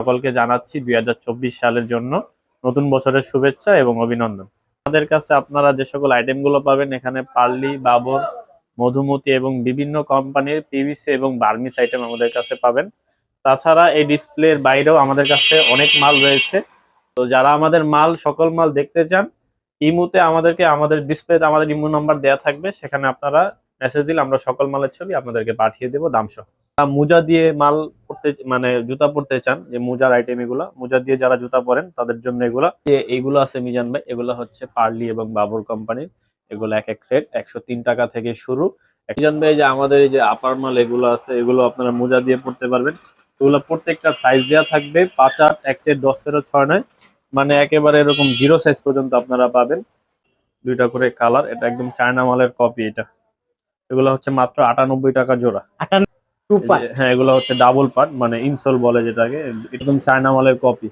সকলকে জানাচ্ছি দুই হাজার চব্বিশ সালের জন্য নতুন বছরের শুভেচ্ছা এবং অভিনন্দন। আমাদের কাছে আপনারা যে সকল আইটেমগুলো পাবেন, এখানে পার্লি, বাবর, মধুমতি এবং বিভিন্ন কোম্পানির পিভিসি এবং বার্মিস আইটেম আমাদের কাছে পাবেন। তাছাড়া এই ডিসপ্লের বাইরেও আমাদের কাছে অনেক মাল রয়েছে। তো যারা আমাদের মাল, সকল মাল দেখতে চান ইমুতে আমাদেরকে, আমাদের ডিসপ্লেতে আমাদের ইমু নাম্বার দেওয়া থাকবে। সেখানে আপনারা মেসেজ দিলে আমরা সকল মালের ছবি আপনাদেরকে পাঠিয়ে দেবো, দাম সহ। যারা মোজা দিয়ে মাল পড়তে মানে জুতা পড়তে চান, যে মোজার আইটেম এগুলো, মোজা দিয়ে যারা জুতা পরেন, তাদের জন্য এগুলা। যে এইগুলো আছে মিজান ভাই, এগুলো হচ্ছে পার্লি এবং বাবর কোম্পানির। এগুলো এক এক রেট একশো তিন টাকা থেকে শুরু। মিজান ভাই যে আমাদের এই যে আপার মাল এগুলো আছে, এগুলো আপনারা মোজা দিয়ে পড়তে পারবেন। এগুলো প্রত্যেকটা সাইজ দেওয়া থাকবে, পাঁচ আট, এক চের, দশ তেরো, ছয়, নয়। মানে একেবারে এরকম জিরো সাইজ পর্যন্ত আপনারা পাবেন। দুইটা করে কালার এটা একদম চায়না মালের কপি এটা। এগুলো হচ্ছে মাত্র আটানব্বই টাকা জোড়া। টু যে- হ্যাঁ এগুলো হচ্ছে ডাবল পার্ট মানে ইনসোল বলে যেটাকে একদম চায়না মালের কপি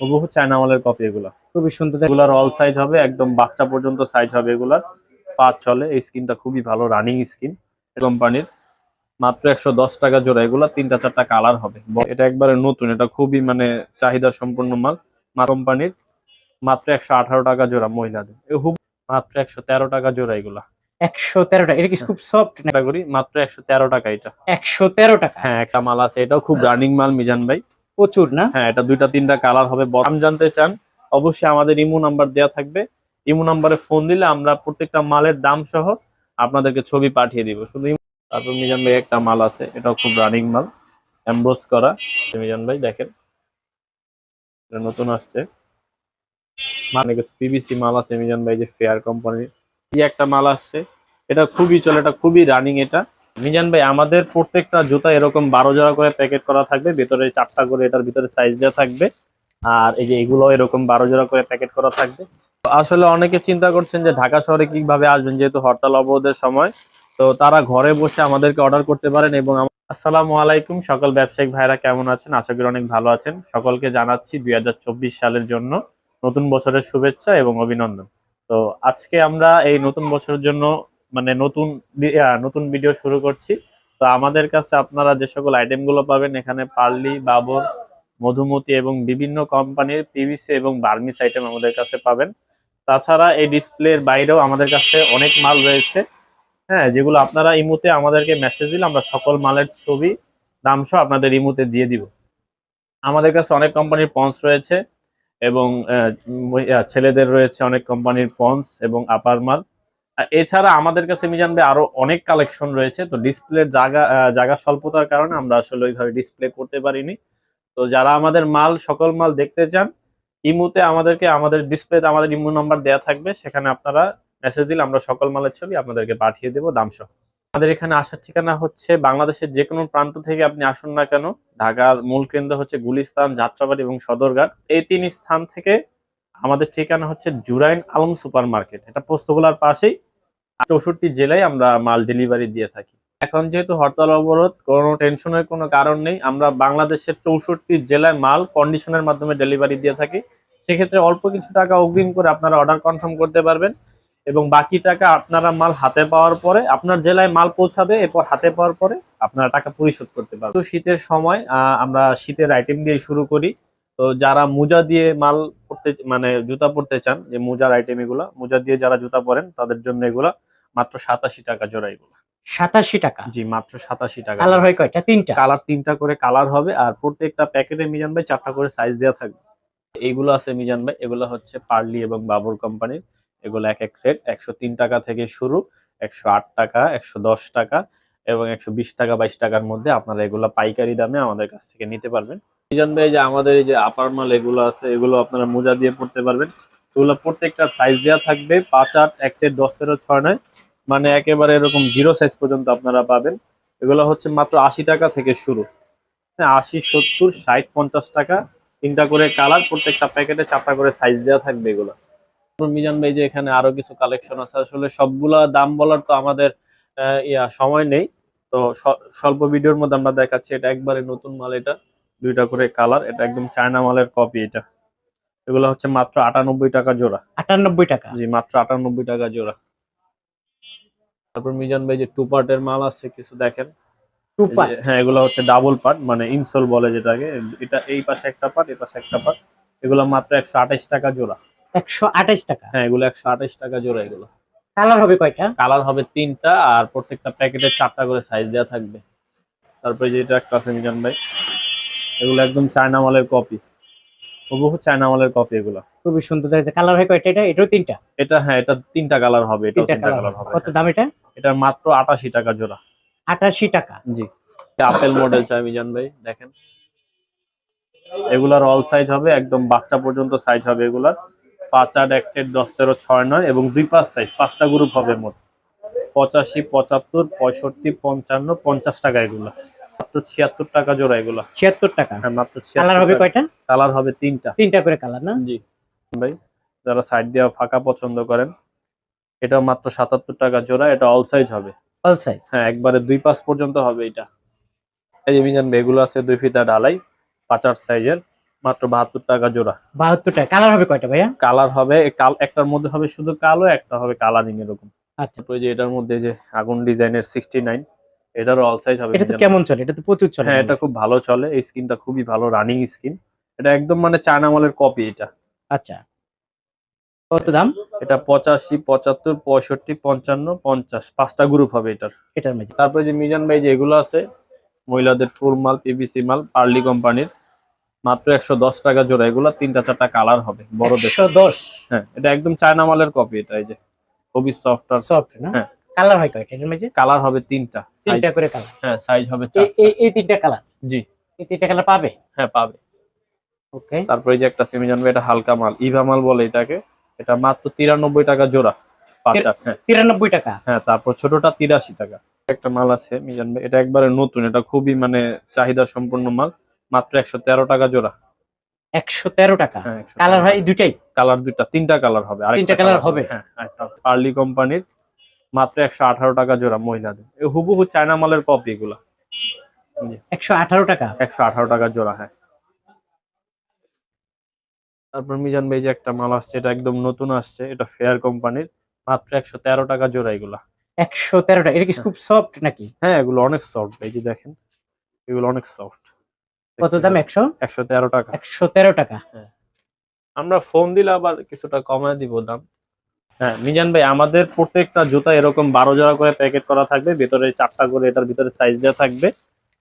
হুবহু চায়না মালের কপি এগুলো। খুবই সুন্দর। এগুলার অল সাইজ হবে একদম বাচ্চা পর্যন্ত সাইজ হবে এগুলার। পাঁচ চলে এই স্কিনটা খুবই ভালো রানিং স্কিন কোম্পানির মাত্র একশো দশ টাকা জোড়া এগুলা তিনটা চারটা কালার হবে। এটা একবারে নতুন এটা খুবই মানে চাহিদা সম্পন্ন মাল। মা কোম্পানির মাত্র একশো আঠারো টাকা জোড়া মহিলাদের। মাত্র একশো তেরো টাকা জোড়া এগুলা। একশো তেরো টাকা। এটা কি খুব সফট করি মাত্র একশো তেরো টাকা এটা। একশো তেরো টাকা? হ্যাঁ একটা মাল আছে। এটাও খুব রানিং মাল মিজান ভাই। প্রচুর না? হ্যাঁ এটা দুইটা তিনটা কালার হবে। দাম জানতে চান অবশ্যই আমাদের ইমো নাম্বার দেওয়া থাকবে। ইমো নাম্বারে ফোন দিলে আমরা প্রত্যেকটা মালের দাম সহ আপনাদেরকে ছবি পাঠিয়ে দিব। শুধু তারপর মিজান ভাই একটা মাল আছে। এটাও খুব রানিং মাল। এমব্রোস করা। মিজান ভাই দেখেন। এটা নতুন আসছে। মানে পিবিসি মাল আছে মিজান ভাই যে ফেয়ার কোম্পানির একটা মাল আসছে। এটা খুবই চলে, এটা খুবই রানিং এটা। মিজান ভাই, আমাদের প্রত্যেকটা জুতা এরকম বারো জোড়া করে প্যাকেট করা থাকবে, ভেতরে চারটা করে এটার ভিতরে সাইজ দেওয়া থাকবে। আর এই যে এগুলো এরকম বারো জোড়া করে প্যাকেট করা থাকবে। আসলে অনেকে চিন্তা করছেন যে ঢাকা শহরে কীভাবে আসবেন, যেহেতু হরতাল অবরোধের সময়। তো তারা ঘরে বসে আমাদেরকে অর্ডার করতে পারেন এবং আসসালামু আলাইকুম, সকল ব্যবসায়িক ভাইরা কেমন আছেন? আশা করি অনেক ভালো আছেন। সকলকে জানাচ্ছি দুই হাজার চব্বিশ সালের জন্য নতুন বছরের শুভেচ্ছা এবং অভিনন্দন। তো আজকে আমরা এই নতুন বছরের জন্য মানে নতুন নতুন ভিডিও শুরু করছি। তো আমাদের কাছে আপনারা যে সকল আইটেমগুলো পাবেন, এখানে পার্লি, বাবর, মধুমতি এবং বিভিন্ন কোম্পানির পিভিসি এবং বার্মিস আইটেম আমাদের কাছে পাবেন। তাছাড়া এই ডিসপ্লের বাইরেও আমাদের কাছে অনেক মাল রয়েছে। হ্যাঁ যেগুলো আপনারা ইমুতে আমাদেরকে মেসেজ দিলে আমরা সকল মালের ছবি, দাম সহ আপনাদের ইমুতে দিয়ে দিব। আমাদের কাছে অনেক কোম্পানির পন্স রয়েছে। এবং ছেলেদের রয়েছে অনেক কোম্পানির পন্স এবং আপার মাল। এছাড়া আমাদের কাছে আমি জানবে আরও অনেক কালেকশন রয়েছে। তো ডিসপ্লের জায়গা জায়গা স্বল্পতার কারণে আমরা আসলে ওইভাবে ডিসপ্লে করতে পারিনি। তো যারা আমাদের মাল, সকল মাল দেখতে চান, ইমুতে আমাদেরকে, আমাদের ডিসপ্লেতে আমাদের ইমু নাম্বার দেওয়া থাকবে। সেখানে আপনারা মেসেজ দিলে আমরা সকল মালের ছবি আপনাদেরকে পাঠিয়ে দেবো, দাম সহ। আমাদের এখানে আসার ঠিকানা হচ্ছে বাংলাদেশের যে কোনো প্রান্ত থেকে আপনি আসুন না কেন। ঢাকার মূল কেন্দ্র হচ্ছে গুলিস্তান, যাত্রাবাড়ি এবং সদরঘাট। এই তিন স্থান থেকে আমাদের ঠিকানা হচ্ছে জুরাইন আলম সুপার মার্কেট এটা পোস্তগোলার পাশেই। চৌষট্টি জেলায় আমরা মাল ডেলিভারি দিয়ে থাকি। এখন যেহেতু হরতাল অবরোধ, কোনো টেনশনের কোনো কারণ নেই। আমরা বাংলাদেশের চৌষট্টি জেলায় মাল কন্ডিশনের মাধ্যমে ডেলিভারি দিয়ে থাকি। সেক্ষেত্রে অল্প কিছু টাকা অগ্রিম করে আপনারা অর্ডার কনফার্ম করতে পারবেন। এবং বাকি টাকা আপনারা মাল হাতে পাওয়ার পরে আপনার জেলায় মাল পৌঁছাবে এরপর হাতে পাওয়ার পরে আপনারা টাকা পরিশোধ করতে পারবেন। তো শীতের সময় আমরা শীতের আইটেম দিয়ে শুরু করি। তো যারা মোজা দিয়ে মাল পড়তে মানে জুতা পড়তে চান যে মোজার আইটেম এগুলা মোজা দিয়ে যারা জুতা পরেন তাদের জন্য এগুলা মাত্র সাতাশি টাকা জোড়া এগুলা। সাতাশি টাকা? জি মাত্র সাতাশি টাকা। কালার হয় কয়টা? তিনটা? কালার তিনটা করে কালার হবে আর প্রত্যেকটা প্যাকেটে মিজান ভাই চারটা করে সাইজ দেওয়া থাকবে। এইগুলো আছে মিজান ভাই এগুলো হচ্ছে পার্লি এবং বাবর কোম্পানির। এগুলো এক এক রেট একশো তিন টাকা থেকে শুরু, একশো আট টাকা, একশো দশ টাকা এবং একশো বিশ টাকা, বাইশ টাকার মধ্যে আপনারা এগুলো পাইকারি দামে আমাদের কাছ থেকে নিতে পারবেন। মিজান ভাই যে আমাদের এই যে আপার মাল এগুলো আছে, এগুলো আপনারা মোজা দিয়ে পড়তে পারবেন। এগুলো প্রত্যেকটা সাইজ দেওয়া থাকবে, পাঁচ, আট, এক চের দশ তেরো, ছয়, নয় মানে একেবারে এরকম জিরো সাইজ পর্যন্ত আপনারা পাবেন। এগুলো হচ্ছে মাত্র আশি টাকা থেকে শুরু। হ্যাঁ আশি, সত্তর, ষাট, পঞ্চাশ টাকা, তিনটা করে কালার প্রত্যেকটা প্যাকেটে চারটা করে সাইজ দেওয়া থাকবে এগুলো। মিজান ভাই যে এখানে আরও কিছু কালেকশন আছে আসলে সবগুলা দাম বলার তো আমাদের ইয়া সময় নেই। তো স্বল্প ভিডিওর মধ্যে আমরা দেখাচ্ছি এটা একবারে নতুন মাল এটা দুইটা করে কালার এটা একদম চায়না মালের কপি এটা। এগুলো হচ্ছে মাত্র আটানব্বই টাকা জোড়া। আটানব্বই টাকা। জি মাত্র আটানব্বই টাকা জোড়া। তারপর মিজান ভাই যে টু পার্টের মাল আছে কিছু দেখেন? হ্যাঁ এগুলো হচ্ছে ডাবল পার্ট মানে ইনসোল বলে যেটাকে। এটা এই পাশে একটা পার্ট এই পাশে একটা পার্ট এগুলো মাত্র একশো টাকা জোড়া। একশো আঠাইশ টাকা। হ্যাঁ এগুলো একশো আঠাইশ টাকা জোড়া এগুলো। কালার হবে কয়টা? কালার হবে তিনটা আর প্রত্যেকটা প্যাকেটে চারটা করে সাইজ দেওয়া থাকবে। তারপরে যেটা একটা আছে মিজান ভাই এগুলো একদম চায়না মালের কপি হুবহু চায়না মালের কপি এগুলো। খুবই সুন্দর দেখেছে কালার হয় কয়টা এটা? এটাও তিনটা? এটা হ্যাঁ এটা তিনটা কালার হবে এটাও তিনটা কালার হবে। কত দাম এটা? এটা মাত্র আটাশি টাকা জোড়া। আটাশি টাকা। জি। আপেল মডেল চাই মিজান ভাই দেখেন। এগুলার অল সাইজ হবে একদম বাচ্চা পর্যন্ত সাইজ হবে এগুলার। পাঁচ আট এক চার দশ তেরো ছয় নয় এবং দুই পাঁচ সাইজ পাঁচটা গ্রুপ হবে মোট। পঁচাশি পঁচাত্তর পঁয়ষট্টি পঞ্চান্ন পঞ্চাশ টাকা এগুলা। মাত্র ছিয়াত্তর টাকা জোড়া এগুলা। ছিয়াত্তর টাকা? হ্যাঁ মাত্র কালার হবে কয়টা? কালার হবে তিনটা। তিনটা করে কালার না? জি। ভাই যারা সাইড দেওয়া ফাঁকা পছন্দ করেন এটা মাত্র সাতাত্তর টাকা জোড়া এটা অল সাইজ হবে। অল সাইজ হ্যাঁ একবারে দুই পাঁচ পর্যন্ত হবে এটা। এই যে মিজান এগুলো আছে দুই ফিতা ডালাই পাঁচ আট সাইজের মাত্র বাহাত্তর টাকা জোড়া। বাহাত্তর টাকা। কালার হবে কয়টা ভাইয়া? কালার হবে একটার মধ্যে হবে শুধু কালো একটা হবে কালারিং এরকম আচ্ছা। যে এটার মধ্যে যে আগুন ডিজাইনের সিক্সটি নাইন এটারও অল সাইজ হবে এটা তো কেমন চলে? এটা তো প্রচুর চলে। হ্যাঁ এটা খুব ভালো চলে। এই স্কিনটা খুবই ভালো রানিং স্কিন এটা একদম মানে চায়না মালের কপি এটা। আচ্ছা। কত দাম? এটা পঁচাশি পঁচাত্তর পঁয়ষট্টি পঞ্চান্ন পঞ্চাশ। পাঁচটা গ্রুপ হবে এটার। এটার মেঝে তারপরে যে মিজান ভাই যে এগুলো আছে মহিলাদের ফুল মাল পিভিসি মাল পার্লি কোম্পানির মাত্র একশো দশ টাকা জোড়া এগুলো তিনটা চারটা কালার হবে বড়দের একশো দশ? হ্যাঁ এটা একদম চায়না মালের কপি এটা এই যে খুবই সফট আর সফট না? হ্যাঁ। কালার হয় কয়টা এটার মেঝে কালার হবে তিনটা তিনটা করে কালার। হ্যাঁ সাইজ হবে এই এই- তিনটা কালার? জি। এই তিনটা কালার পাবে? হ্যাঁ পাবে। ওকে। তারপরে এই যে একটা সেমি জানবে এটা হালকা মাল ইভা মাল বলে এটাকে এটা মাত্র তিরানব্বই টাকা জোড়া পাঁচ তির- চার হ্যাঁ। তিরানব্বই টাকা? হ্যাঁ তারপর ছোটটা তিরাশি টাকা। একটা মাল আছে মিজান এটা একবারে নতুন এটা খুবই মানে চাহিদা সম্পন্ন মাল। মাত্র একশো তেরো টাকা জোড়া। একশো তেরো টাকা। হ্যাঁ কালার হয় এই দুইটাই? কালার দুইটা তিনটা কালার হবে তিনটা colour হবে? হ্যাঁ পার্লি কোম্পানির মাত্র একশো আঠারো টাকা জোড়া মহিলাদের। হুবহু চায়না মালের কপি এগুলা। একশো আঠারো টাকা। একশো আঠারো টাকা জোড়া হ্যাঁ। তারপর মিজান ভাই যে একটা মাল আসছে এটা একদম নতুন আসছে এটা ফেয়ার কোম্পানির মাত্র একশো তেরো টাকা জোড়া এগুলা। একশো তেরো টাকা। এটা কি খুব সফট নাকি? হ্যাঁ এগুলো অনেক সফট এই যে দেখেন এগুলো অনেক সফট কত দাম একশো? একশো তেরো টাকা। একশো তেরো টাকা। আমরা ফোন দিলে আবার কিছুটা কমায় দিব দাম। হ্যাঁ মিজান ভাই আমাদের প্রত্যেকটা জুতা এরকম বারো জোড়া করে প্যাকেট করা থাকবে ভেতরে চারটা করে এটার ভিতরে সাইজ দেওয়া থাকবে।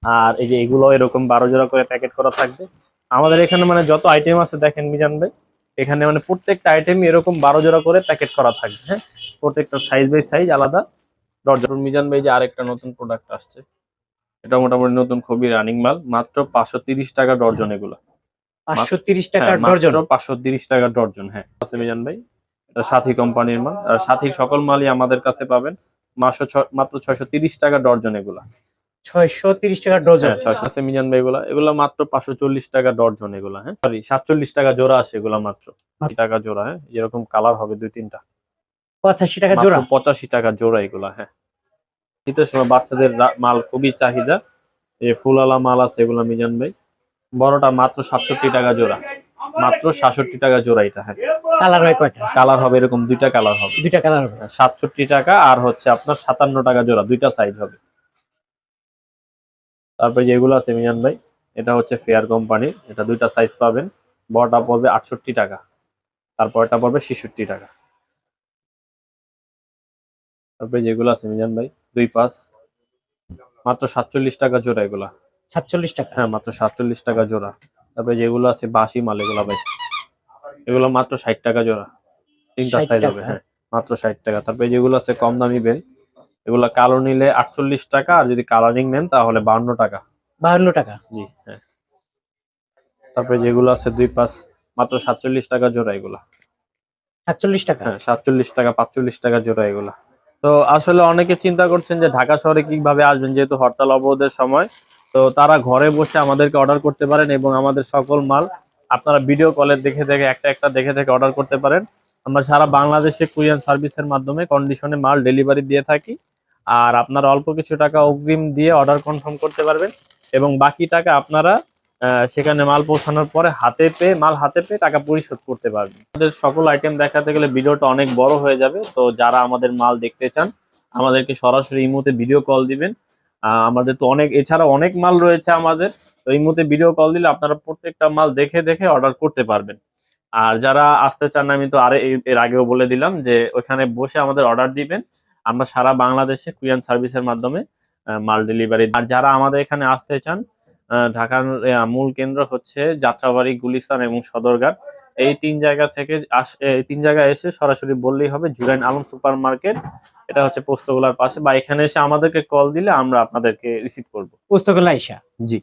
আর এই যে এগুলো এরকম বারো জোড়া করে প্যাকেট করা থাকবে। আমাদের এখানে মানে যত আইটেম আছে দেখেন মিজান ভাই এখানে মানে প্রত্যেকটা আইটেম এরকম বারো জোড়া করে প্যাকেট করা থাকবে হ্যাঁ। প্রত্যেকটা সাইজ বাই সাইজ আলাদা। দরজা মিজান ভাই যে আরেকটা নতুন প্রোডাক্ট আসছে। এটা মোটামুটি নতুন খুবই রানিং মাল। মাত্র পাঁচশো তিরিশ টাকা ডর্জন এগুলো। পাঁচশো তিরিশ টাকা হ্যাঁ, ডর্জন? পাঁচশো তিরিশ টাকা ডর্জন হ্যাঁ। মিজান ভাই এটা সাথী কোম্পানির মাল। আর সাথী সকল মালই আমাদের কাছে পাবেন। মাত্র ছ- মাত্র ছয়শো তিরিশ টাকা ডর্জন এগুলা। ছয়শো তিরিশ টাকা ডর্জন? হ্যাঁ ছয়শো এগুলা। এগুলা মাত্র পাঁচশো চল্লিশ টাকা ডর্জন এগুলা হ্যাঁ। সরি সাতচল্লিশ টাকা জোড়া আছে এগুলা মাত্র। টাকা জোড়া হ্যাঁ। এরকম কালার হবে দুই তিনটা। পঁচাশি টাকা মাত্র জোড়া? পঁচাশি টাকা জোড়া এগুলা হ্যাঁ। শীতের সময় বাচ্চাদের মাল খুবই চাহিদা। এই ফুলালা মাল আছে এগুলা মিজান ভাই। বড়টা মাত্র সাতষট্টি টাকা জোড়া। মাত্র সাতষট্টি টাকা জোড়া এটা হ্যাঁ। কালার হয় কয়টা? কালার হবে এরকম দুইটা কালার হবে। দুইটা কালার হবে। সাতষট্টি টাকা আর হচ্ছে আপনার সাতান্ন টাকা জোড়া দুইটা সাইজ হবে। তারপরে যেগুলো আছে মিজান ভাই এটা হচ্ছে ফেয়ার কোম্পানির এটা দুইটা সাইজ পাবেন। বড়টা পড়বে আটষট্টি টাকা তারপরটা পড়বে ছেষট্টি টাকা। তারপরে যেগুলো আছে মিজান ভাই দুই পাঁচ। মাত্র সাতচল্লিশ টাকা জোড়া এগুলা। সাতচল্লিশ টাকা? হ্যাঁ মাত্র সাতচল্লিশ টাকা জোড়া। তারপরে যেগুলো আছে বাসি মাল এগুলা ভাই। এগুলো মাত্র ষাট টাকা জোড়া। তিনটা সাইজ হবে হ্যাঁ মাত্র ষাট টাকা। তারপরে যেগুলো আছে কম দামি বেল এগুলা কালো নিলে আটচল্লিশ টাকা আর যদি কালারিং নেন তাহলে বান্ন টাকা। বাহান্ন টাকা? জি হ্যাঁ। তারপরে যেগুলো আছে দুই পাঁচ মাত্র সাতচল্লিশ টাকা জোড়া এগুলা। সাতচল্লিশ টাকা? হ্যাঁ সাতচল্লিশ টাকা পাঁচচল্লিশ টাকা জোড়া এগুলা। তো আসলে অনেকে চিন্তা করছেন যে ঢাকা শহরে কীভাবে আসবেন, যেহেতু হরতাল অবরোধের সময়। তো তারা ঘরে বসে আমাদেরকে অর্ডার করতে পারেন এবং আমাদের সকল মাল আপনারা ভিডিও কলে দেখে দেখে, একটা একটা দেখে দেখে অর্ডার করতে পারেন। আমরা সারা বাংলাদেশে কুরিয়ান সার্ভিসের মাধ্যমে কন্ডিশনে মাল ডেলিভারি দিয়ে থাকি। আর আপনারা অল্প কিছু টাকা অগ্রিম দিয়ে অর্ডার কনফার্ম করতে পারবেন এবং বাকি টাকা আপনারা সেখানে মাল পৌঁছানোর পরে হাতে পেয়ে, মাল হাতে পেয়ে টাকা পরিশোধ করতে পারবেন। আমাদের সকল আইটেম দেখাতে গেলে ভিডিওটা অনেক বড় হয়ে যাবে, তো যারা আমাদের মাল দেখতে চান, আমাদেরকে সরাসরি ইমোতে ভিডিও কল দিবেন। আমাদের তো অনেক, এছাড়া অনেক মাল রয়েছে আমাদের, তো এই মুহূর্তে ভিডিও কল দিলে আপনারা প্রত্যেকটা মাল দেখে দেখে অর্ডার করতে পারবেন। আর যারা আসতে চান, আমি তো আরে এর- আগেও বলে দিলাম যে ওখানে বসে আমাদের অর্ডার দিবেন। আমরা সারা বাংলাদেশে কুরিয়ান সার্ভিসের মাধ্যমে মাল ডেলিভারি আর যারা আমাদের এখানে আসতে চান ঢাকার মূল কেন্দ্র হচ্ছে যাত্রাবাড়ি গুলিস্তান এবং সদরঘাট। এই তিন জায়গা থেকে তিন জায়গায় এসে সরাসরি বললেই হবে জুরাইন আলম সুপার মার্কেট এটা হচ্ছে পোস্তগোলার পাশে বা এখানে এসে আমাদেরকে কল দিলে আমরা আপনাদেরকে রিসিভ করব। পোস্তগোলা আইসা? জি।